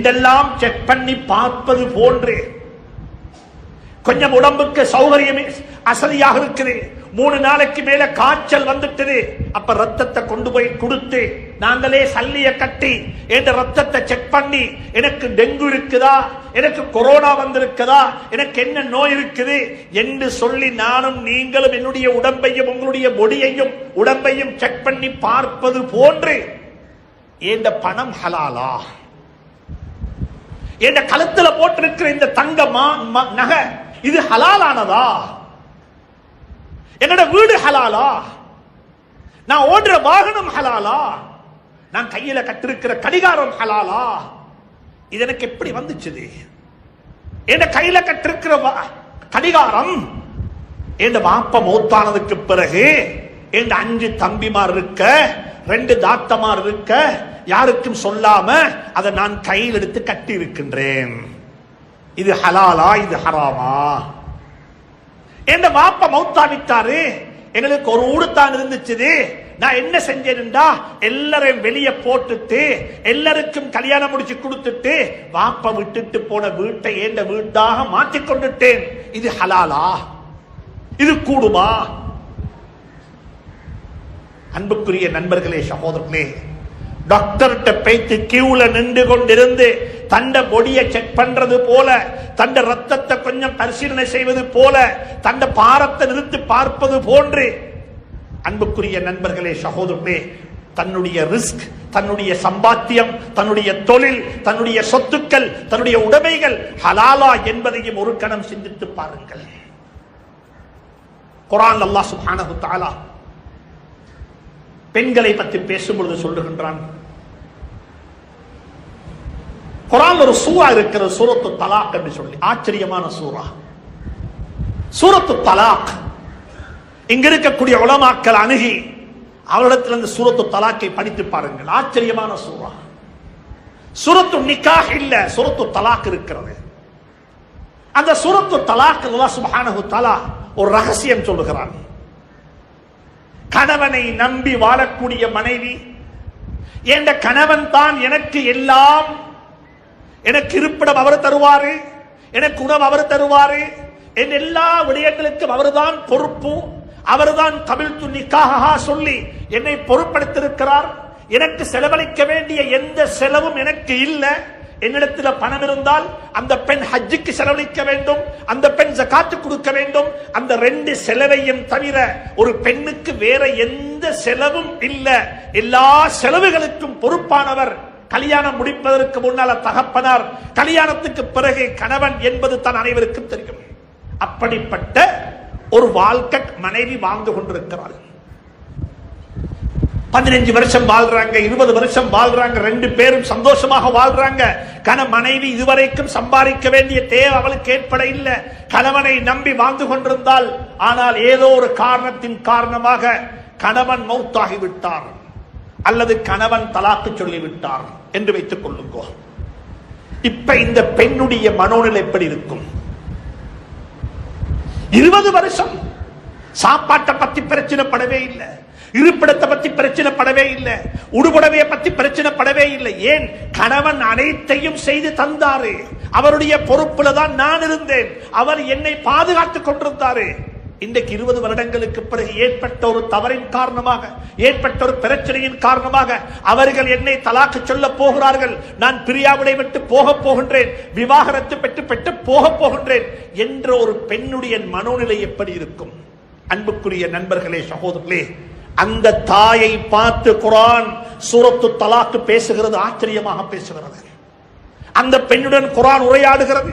இதெல்லாம் செக் பண்ணி பார்ப்பது போன்று. கொஞ்சம் உடம்புக்கு சௌகரியமே அசதியாக இருக்குது. மூணு நாளைக்கு மேல காய்ச்சல் வந்துட்டது. அப்ப ரத்தத்தை கொண்டு போய் கொடுத்து நாங்களே சல்லிய கட்டி என் ரத்தத்தை செக் பண்ணி எனக்கு டெங்கு இருக்குதா? எனக்கு கொரோனா வந்திருக்குதா? எனக்கு என்ன நோய் இருக்குது? என்று சொல்லி நானும் நீங்களும் என்னுடைய உடம்பையும் உங்களுடைய பொடியையும் உடம்பையும் செக் பண்ணி பார்ப்பது போன்று. இந்த பணம் ஹலாலா? என் கழுத்துல போட்டிருக்கிற இந்த தங்க ம- நகை இது ஹலாலானதா? என்னோட வீடு ஹலாலா? நான் ஓடுற வாகனம் ஹலாலா? நான் கையில கட்டிருக்கிற கடிகாரம் ஹலாலா? இது எனக்கு எப்படி வந்துச்சுது? என் கையில கட்டிருக்கிற கடிகாரம் என் மாப்ப மூத்தானதுக்கு பிறகு என் அஞ்சு தம்பிமார் இருக்க ரெண்டு தாத்தமார் இருக்க யாருக்கும் சொல்லாம அதை நான் கையில் எடுத்து கட்டி இருக்கின்றேன். இது ஹலாலா இது ஹராமா? என் மௌத்தா மௌத்தாவிட்டாரு எங்களுக்கு ஒரு ஊடுத்தான் இருந்துச்சு நான் என்ன செஞ்சேன்டா எல்லாரையும் வெளியே போட்டுட்டு எல்லாருக்கும் கல்யாணம் முடிச்சு கொடுத்துட்டு வாப்ப விட்டுட்டு போன வீட்டை ஏண்ட வீட்டாக மாற்றி கொண்டுட்டேன். இது ஹலாலா? இது கூடுமா? அன்புக்குரிய நண்பர்களே சகோதரர்களே டாக்டர்கிட்ட பேத்து கியூல நின்று கொண்டிருந்து தண்ட பொடியை செக் பண்றது போல தண்ட ரத்தத்தை கொஞ்சம் பரிசீலனை செய்வது போல தண்ட பாரத்தை நிறுத்தி பார்ப்பது போன்று அன்புக்குரிய நண்பர்களே சகோதரர்களே தன்னுடைய ரிஸ்க் தன்னுடைய சம்பாத்தியம் தன்னுடைய தொழில் தன்னுடைய சொத்துக்கள் தன்னுடைய உடைமைகள் ஹலாலா என்பதையும் ஒரு கணம் சிந்தித்து பாருங்கள். குரான் அல்லாஹ் சுபானு தாலா பெண்களை பற்றி பேசும்பொழுது சொல்லுகின்றான் குரான் ஒரு சூறா இருக்கிறது சூரத்து தலாக் என்று சொல்லி ஆச்சரியமான சூறா. சூரத்து தலாக். இங்க இருக்கக்கூடிய உலமாக்கள் அணுகி அவரிடத்தில் இருந்து சூரத்து தலாக்கை படித்து பாருங்கள். ஆச்சரியமான சூறா. சுரத்து நிக்காக இல்ல சுரத்து தலாக் இருக்கிறது. அந்த சுரத்து தலாக் அல்லாஹ் தலா ஒரு ரகசியம் சொல்லுகிறான். கணவனை நம்பி வாழக்கூடிய மனைவி என்ற கணவன் தான் எனக்கு எல்லாம் எனக்கு இருப்பிடம் அவர் தருவாரு. எனக்கு உணவு அவர் தருவாரு. என் எல்லா விடயங்களுக்கும் அவர்தான் பொறுப்பு. அவர்தான் தமிழ் துணிக்காக சொல்லி என்னை பொறுப்படுத்திருக்கிறார் எனக்கு செலவழிக்க வேண்டிய எந்த செலவும் எனக்கு இல்லை. என்னிடத்தில் பணம் இருந்தால் அந்த பெண் ஹஜ்ஜுக்கு செலவழிக்க வேண்டும். அந்த பெண் ஜக்காத்து கொடுக்க வேண்டும். அந்த ரெண்டு செலவையும் தவிர ஒரு பெண்ணுக்கு வேற எந்த செலவும் இல்லை. எல்லா செலவுகளுக்கும் பொறுப்பானவர் கல்யாணம் முடிப்பதற்கு முன்னால தகப்பனார் கல்யாணத்துக்கு பிறகு கணவன் என்பது தான் அனைவருக்கும் தெரியும். அப்படிப்பட்ட ஒரு வாழ்க்கை மனைவி வாழ்ந்து கொண்டிருக்கிறாள். பதினஞ்சு வருஷம் வாழ்றாங்க இருபது வருஷம் வாழ்றாங்க ரெண்டு பேரும் சந்தோஷமாக வாழ்றாங்க. கண மனைவி இதுவரைக்கும் சம்பாதிக்க வேண்டிய தேவை அவளுக்கு ஏற்பட இல்லை. கணவனை நம்பி வாழ்ந்து கொண்டிருந்தால் ஆனால் ஏதோ ஒரு காரணத்தின் காரணமாக கணவன் மௌத்தாகி விட்டார் அல்லது கணவன் தலாக்கு சொல்லிவிட்டார் என்று வைத்துக் கொள்ளுங்கோ. இப்ப இந்த பெண்ணுடைய மனோநிலை எப்படி இருக்கும்? இருபது வருஷம். சாப்பாட்டை பத்தி பிரச்சனைப்படவே இல்லை. இருப்பிடத்தை பத்தி பிரச்சனைப்படவே இல்லை. உடுபுடவையை பத்தி பிரச்சனைப்படவே இல்லை. ஏன்? கணவன் அனைத்தையும் செய்து தந்தாரு. அவருடைய பொறுப்புல தான் நான் இருந்தேன். அவர் என்னை பாதுகாத்துக் கொண்டிருந்தாரு. இன்றைக்கு இருபது வருடங்களுக்கு பிறகு ஏற்பட்ட ஒரு தவறின் காரணமாக ஏற்பட்ட ஒரு பிரச்சனையின் காரணமாக அவர்கள் என்னை தலாக்கு சொல்ல போகிறார்கள். நான் பிரியாவிடை விட்டு போக போகின்றேன். விவாகரத்து பெற்று பெற்று போக போகின்றேன். என்ற ஒரு பெண்ணுடைய மனோநிலை எப்படி இருக்கும்? அன்புக்குரிய நண்பர்களே சகோதரர்களே அந்த தாயை பார்த்து குரான் சூரத்து தலாக்கு பேசுகிறது ஆச்சரியமாக பேசுகிறது. அந்த பெண்ணுடன் குரான் உரையாடுகிறது.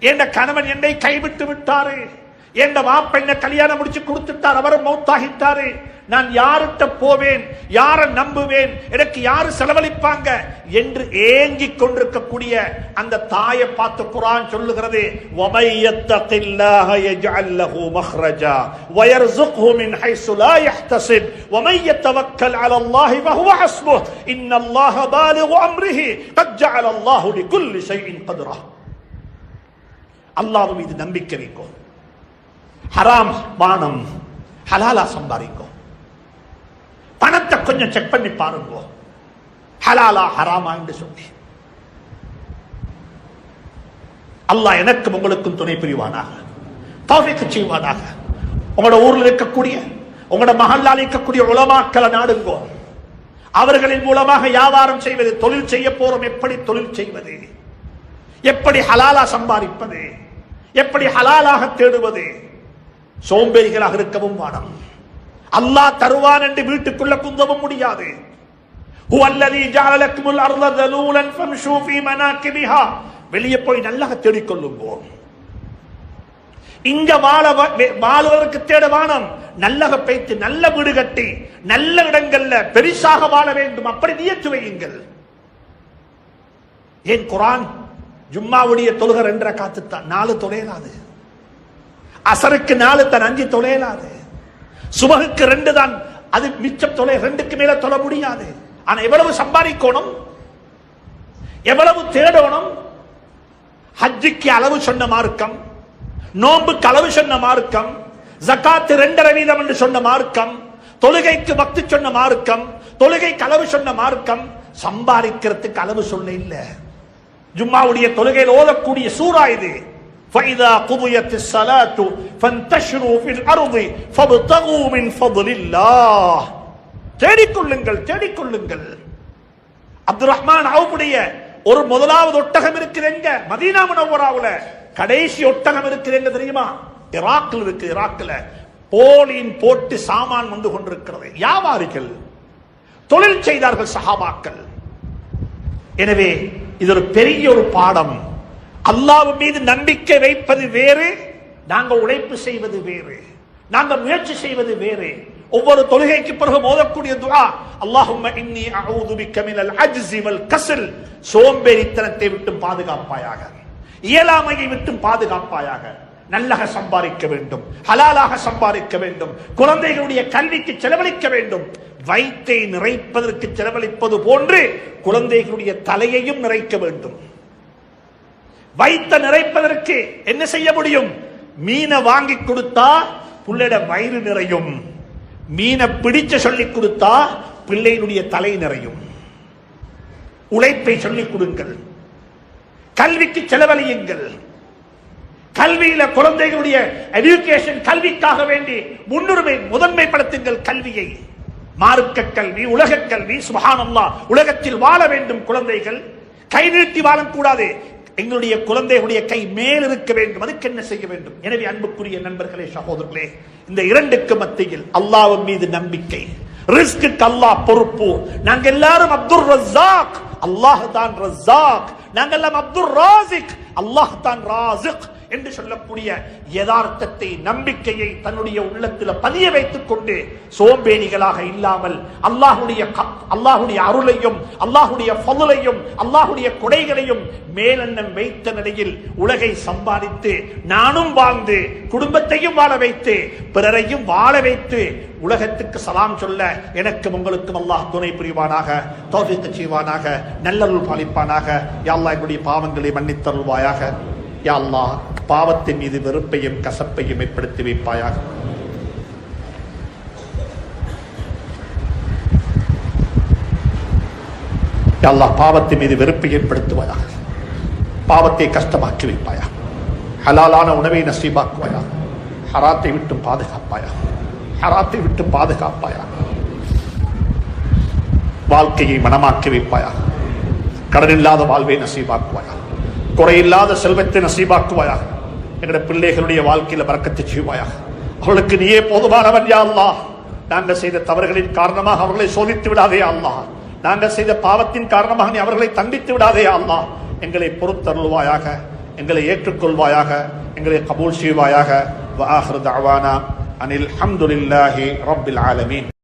என் கணவன் என்னை கைவிட்டு விட்டாரு. என் வாப்ப என்ன கல்யாணம் முடிச்சு கொடுத்துட்டார். அவரும் மௌத்தாகிட்டாரு. நான் யார்கிட்ட போவேன்? யாரை நம்புவேன்? எனக்கு யாரு செலவழிப்பாங்க? என்று ஏங்கிக் கொண்டிருக்கக்கூடிய அந்த தாயை பார்த்து குரான் சொல்லுகிறது இன்னல்லாஹ பாலிகு அம்ரிஹி கஜ்ஜஅலல்லாஹு லிகுல்லி ஷைஇன் கத்ரா அல்லாஹ் மீது நம்பிக்கை வைக்கும் ஹராம் வானம் ஹலாலா சம்பாதிக்கும் பணத்தை கொஞ்சம் செக் பண்ணி பாருங்க. ஹலாலா ஹராமா என்று சொல்லி. அல்லாஹ் எனக்கும் உங்களுக்கும் துணை புரிவானாக. தௌஃபிக்கு செய்வானாக. உங்களோட ஊர்ல இருக்கக்கூடிய உங்களோட மகளால் இருக்கக்கூடிய உலமாக்களை நாடுங்கோ. அவர்களின் மூலமாக வியாபாரம் செய்வது தொழில் செய்ய போறோம். எப்படி தொழில் செய்வது? எப்படி ஹலாலா சம்பாதிப்பது? எப்படி ஹலாலாக தேடுவது? சோம்பேறிகளாக இருக்கவும் வானம் அல்லாஹ் தருவான் என்று வீட்டுக்குள்ள குந்தவும் முடியாது. வெளியே போய் நல்லா தேடிக்கொள்ளுங்கோ. இங்க வாழ்வதற்கு தேட வானம் நல்லக பேத்து நல்ல வீடு கட்டி நல்ல இடங்கள்ல பெரிசாக வாழ வேண்டும். அப்படி நியத்து வையுங்கள். ஏன் குரான் ஜும்மாவுடைய தொழுகர் என்ற காத்துத்தான். நாலு தொலையலாது அசருக்கு நாலு தன் அஞ்சு தொலையலாது சுபகுக்கு ரெண்டு தான். அது மிச்சம் தொலை ரெண்டுக்கு மேல தொலை முடியாது. ஆனா எவ்வளவு சம்பாதிக்கணும்? எவ்வளவு தேடணும்? ஹஜ்ஜிக்கு அளவு சொன்ன மார்க்கம் நோன்புக்கு அளவு சொன்ன மார்க்கம் ஜக்காத்து ரெண்டரை வீதம் என்று சொன்ன மார்க்கம் தொழுகைக்கு பக்தி சொன்ன மார்க்கம் தொழுகைக்கு அளவு சொன்ன மார்க்கம் சம்பாதிக்கிறதுக்கு அளவு சொல்ல இல்லை. ஜும்மாவுடைய தொழுகையில் ஓதக்கூடிய சூறா இது فإذا قضيت الصلاة فانتشروا في الأرض فابتغوا من فضل الله தேடிக்கொள்ளுங்கள் தேடிக்கொள்ளுங்கள் அப்துல் ரஹ்மான் அவுடைய ஒரு முதலாவது ஒட்டகம் இருக்குது எங்க மதீனா முனவராவுல கடைசி ஒட்டகம் இருக்குது எங்க தெரியுமா இராக்கில் இருக்கு இராக்கில் போலின் போட்டு சாமான் வந்து கொண்டிருக்கிறது வியாபாரிகள் தொழில் செய்தார்கள் சஹாபாக்கள் எனவே இது ஒரு பெரிய ஒரு பாடம். அல்லாஹ் மீது நம்பிக்கை வைப்பது வேறு நாங்க உழைப்பு செய்வது வேறு நாங்க முயற்சி செய்வது வேறு. ஒவ்வொரு தொழுகைக்கு பிறகு மோதக்கூடிய துஆ அல்லாஹும்ம இன்னி அஊது பிக்க மினல் அஜ்ஸி வல் சோம்பேறித்தனத்தை விட்டு பாதுகாப்பாயாக. இயலாமையை விட்டு பாதுகாப்பாயாக. நல்லக சம்பாதிக்க வேண்டும். ஹலாலாக சம்பாதிக்க வேண்டும். குழந்தைகளுடைய கல்விக்கு செலவழிக்க வேண்டும். வயிற்றை நிறைப்பதற்கு செலவழிப்பது போன்று குழந்தைகளுடைய தலையையும் நிறைக்க வேண்டும். வைத்த நிறைப்பதற்கு என்ன செய்ய முடியும்? மீனை வாங்கி கொடுத்தா புள்ளைட வயிறு நிறையும். மீனை பிடிச்ச சொல்லி கொடுத்தா பிள்ளையினுடைய தலை நிறையும். உழைப்பை சொல்லிக் கொடுங்கள். கல்விக்கு செலவழியுங்கள். கல்வியில குழந்தைகளுடைய எஜுகேஷன் கல்விக்காக வேண்டி முன்னுரிமை முதன்மைப்படுத்துங்கள் கல்வியை. மார்க்க கல்வி உலக கல்வி சுபஹானல்லா உலகத்தில் வாழ வேண்டும் குழந்தைகள். கை நீட்டி வாழக்கூடாது. எங்களுடைய குழந்தைகளுடைய கை மேல் இருக்க வேண்டும். அதுக்கு என்ன செய்ய வேண்டும்? எனவே அன்புக்குரிய நண்பர்களே சகோதரர்களே இந்த இரண்டுக்கு மத்தியில் அல்லாவின் மீது நம்பிக்கை. ரிஸ்க்கு அல்லாஹ் பொறுப்பு. நாங்க எல்லாரும் அப்துல் ரசாக் அல்லாஹ் தான் ரசாக் நாங்கள் எல்லாம் அப்துல் ராசிக் அல்லாஹ் தான் ராசிக் என்று சொல்லக்கூடிய யதார்த்தத்தை நம்பிக்கையை தன்னுடைய உள்ளத்தில் பதிய வைத்துக் கொண்டு சோம்பேறிகளாக இல்லாமல் அல்லாஹுடைய க- அல்லாஹுடைய அருளையும் அல்லாஹுடைய பதுலையும் அல்லாஹுடைய கொடைகளையும் மேலெண்ணம் வைத்த நிலையில் உலகை சம்பாதித்து நானும் வாழ்ந்து குடும்பத்தையும் வாழ வைத்து பிறரையும் வாழ வைத்து உலகத்துக்கு சலாம் சொல்ல எனக்கும் உங்களுக்கும் அல்லாஹ் துணை புரிவானாக தோஃபிக்கு செய்வானாக நல்லருள் பாலிப்பானாக. யா அல்லாஹ் பாவங்களை மன்னித்தருள்வாயாக. யா அல்லாஹ் பாவத்தின் மீது வெறுப்பையும் கசப்பையும் ஏற்படுத்தி வைப்பாயாக. அல்லாஹ் பாவத்தின் மீது வெறுப்பை ஏற்படுத்துவாயாக. பாவத்தை கஷ்டமாக்கி வைப்பாயா ஹலாலான உணவை நசீபாக்குவாயா ஹராத்தை விட்டு பாதுகாப்பாயா ஹராத்தை விட்டு பாதுகாப்பாயா வாழ்க்கையை மனமாக்கி வைப்பாயா கடன் இல்லாத வாழ்வை நசீபாக்குவாயா குறையில்லாத செல்வத்தை நசீபாக்குவாயா எங்களுடைய பிள்ளைகளுடைய வாழ்க்கையில பறக்கத்தை செய்வாயா அவர்களுக்கு நீயே போதுமானவன் யா அல்லாஹ். நாங்கள் செய்த தவறுகளின் காரணமாக அவர்களை சோதித்து விடாதே அல்லா நாங்கள் செய்த பாவத்தின் காரணமாக நீ அவர்களை தண்டித்து விடாதே அல்லா எங்களை பொறுத்தருள்வாயாக எங்களை ஏற்றுக்கொள்வாயாக எங்களை கபூல் செய்வாயாக. வ ஆஹிரு அனில் அஹமதுல்லாஹி ரப்பில் ஆலமீன்.